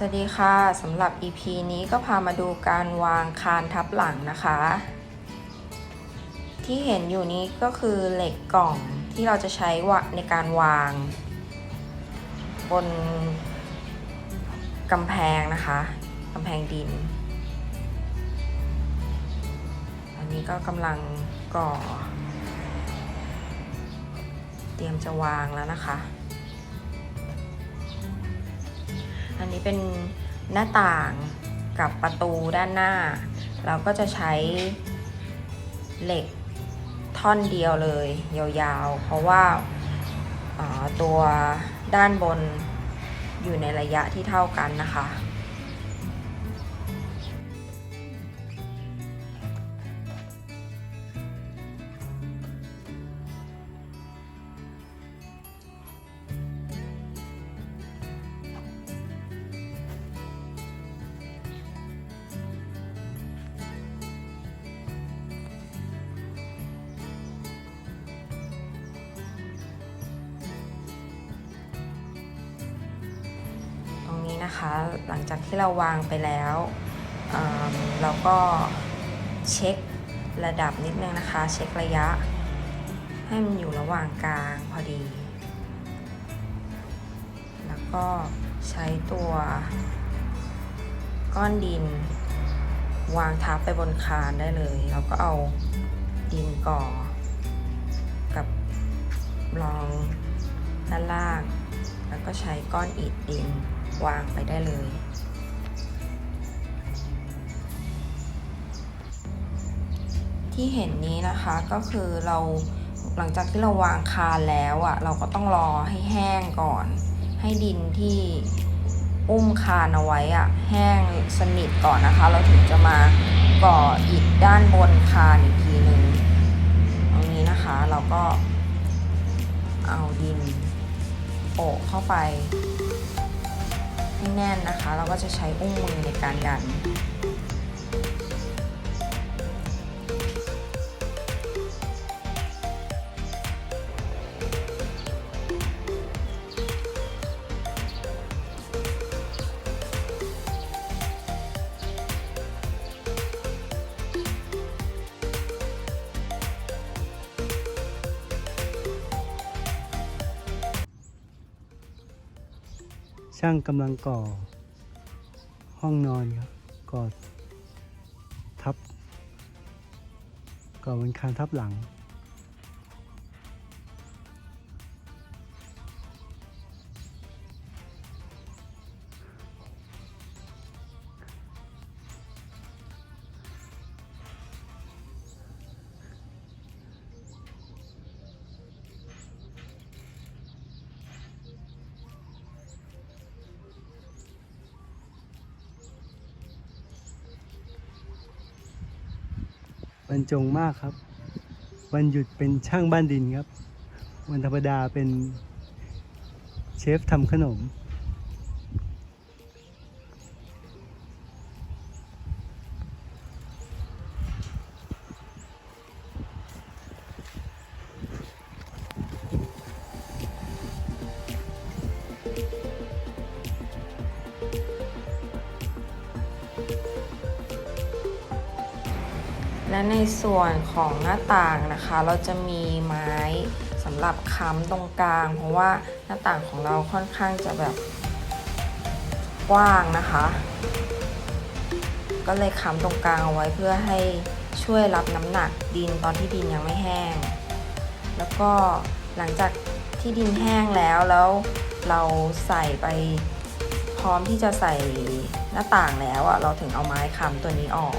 สวัสดีค่ะสำหรับ EP นี้ก็พามาดูการวางคานทับหลังนะคะ ที่เห็นอยู่นี้ก็คือเหล็กกล่องที่เราจะใช้วในการวาง บนกำแพงนะคะกำแพงดิน อันนี้ก็กำลังก่อ เตรียมจะวางแล้วนะคะ อันนี้เป็นหน้าต่างกับประตูด้านหน้า เราก็จะใช้เหล็กท่อนเดียวเลย ยาวๆ เพราะว่าาตัวด้านบนอยู่ในระยะที่เท่ากันนะคะ นะคะ หลังจากที่เราวางไปแล้วเเราก็เช็คระดับนิดนึงนะคะ เช็คระยะ ให้มันอยู่ระหว่างกลางพอดี แล้วก็ใช้ตัวก้อนดิน วางทับไปบนคานได้เลยแล้วก็เอาดินก่อ กับรองด้านล่าง แล้วก็ใช้ก้อนอิฐดิน วางไปได้เลย ที่เห็นนี้นะคะก็คือเราหลังจากที่เราวางคานแล้วอะ่ะ เราก็ต้องรอให้แห้งก่อน ให้ดินที่อุ้มคานเอาไว้อะ่ะ แห้งสนิทก่อนนะคะ เราถึงจะมาก่ออิฐด้านบนคานอีกทีหนึ่งตรงนี้นะคะเราก็เอาดินโปะเข้าไป ให้แน่นนะคะ เราก็จะใช้อุ้งมือในการดัน ช่างกำลังก่อ ห้องนอนครับก่อทับก่อบนคานทับหลัง บรรจงมากครับ วันหยุดเป็นช่างบ้านดินครับ วันธรรมดาเป็นเชฟทำขนม และในส่วนของหน้าต่างนะคะ เราจะมีไม้สำหรับค้ำตรงกลาง เพราะว่าหน้าต่างของเราค่อนข้างจะแบบกว้างนะคะ ก็เลยค้ำตรงกลางเอาไว้เพื่อให้ช่วยรับน้ำหนักดินตอนที่ดินยังไม่แห้ง แล้วก็หลังจากที่ดินแห้งแล้วแล้วเราใส่ไปพร้อมที่จะใส่หน้าต่างแล้วอะ่ะเราถึงเอาไม้ค้ำตัวนี้ออก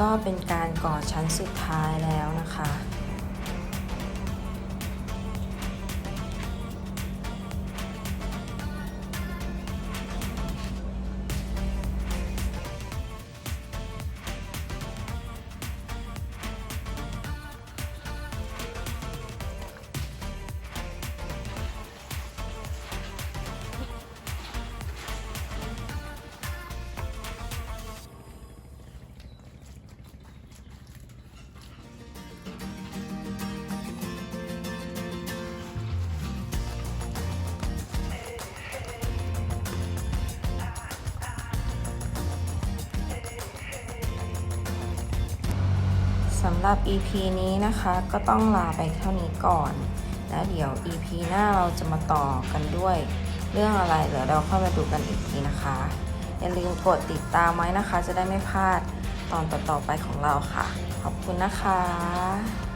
ก็เป็นการก่อชั้นสุดท้ายแล้วนะคะำหรับ EP นี้นะคะก็ต้องลาไปเท่านี้ก่อน แล้วเดี๋ยว EP หน้าเราจะมาต่อกันด้วย เรื่องอะไรเดี๋ยวเราค่อยมาดูกันอีกทีนะคะ อย่าลืมกดติดตามไว้นะคะ จะได้ไม่พลาดตอนต่อๆไปของเราค่ะ ขอบคุณนะคะ